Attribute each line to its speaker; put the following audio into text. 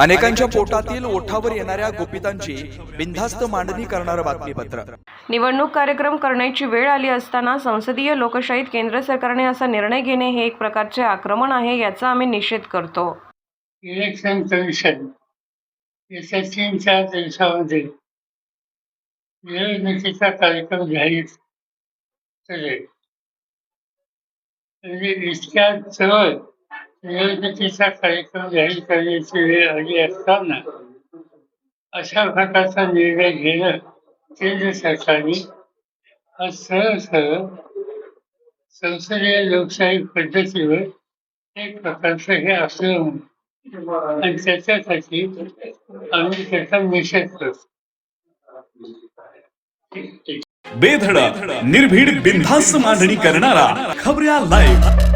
Speaker 1: अनेकांच्या पोटातील ओठावर येणाऱ्या गुपितांची बिनधास्त मांडणी करणारं बातमीपत्र.
Speaker 2: निवडणूक कार्यक्रम करण्याची वेळ आली असताना संसदीय लोकशाहीत केंद्र सरकारने असा निर्णय घेणे हे एक प्रकारचे आक्रमण आहे याचा आम्ही निषेध करतो.
Speaker 3: इलेक्शन कमिशन येत्या तीन चार दिवसामध्ये निवडणुकीचा कार्यक्रम जाहीर करेल म्हणजे इतक्या जवळ निवडणुकीचा कार्यक्रम जाहीर करण्याची वेळ आली असताना. अशा प्रकारचा निर्णय घेणं केंद्र सरकारने हा सरळ सरळ संसदीय लोकशाही पद्धतीवर एक प्रकारचं हे आक्रमण आणि त्याच्यासाठी आम्ही त्याचा निषेध करतो.
Speaker 4: बेधडक निर्भीड बिनधास्त मांडणी करणारा खबऱ्या लाईव्ह